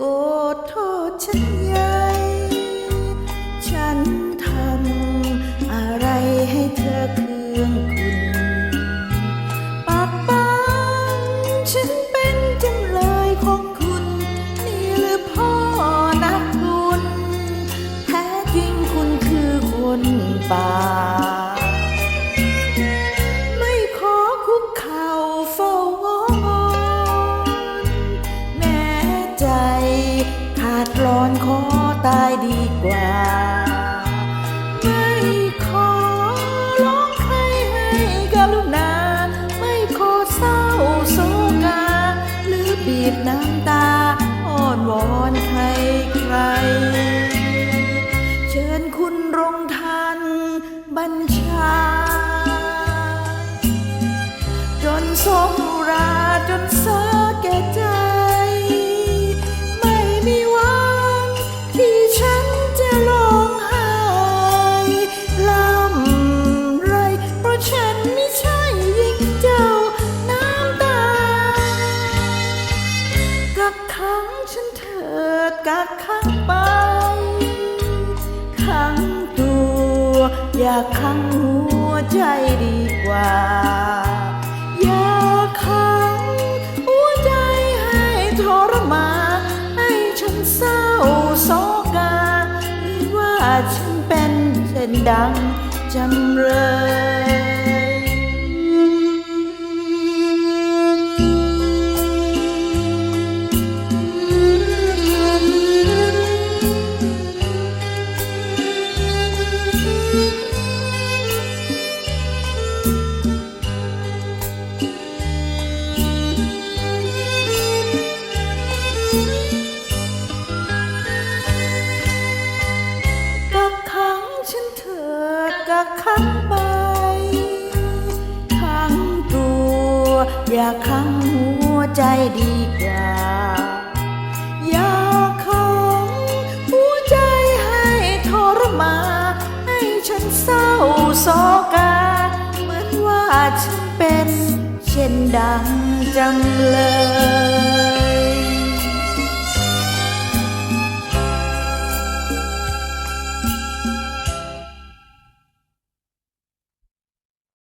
โกรธฉันใหญ่ฉันทำอะไรให้เธอเคืองคุณปากปังฉันเป็นจำเลยของคุณ นี่หรือพ่อนักบุญแท้จริงคุณคือคนป่า ตายดีกว่าไม่ขอร้องใครให้กรุณาไม่ขอเศร้าโศกา หรือบีบน้ำตาอ้อนวอนใครใคร เชิญคุณรงทันบัญชา จนสมราจนเสอแกขังไปขังตัว อย่าขังหัวใจดีกว่า อย่าขังหัวใจให้ทรมานให้ฉันเศร้าโศกาว่าฉันเป็นเช่นดังจำเลย กักขังไปขังตัว อย่าขังหัวใจดีกว่า อย่าขังหัวใจให้ทรมานให้ฉันเศร้าโศกา เหมือนว่าฉันเป็น เช่นดังจำเลย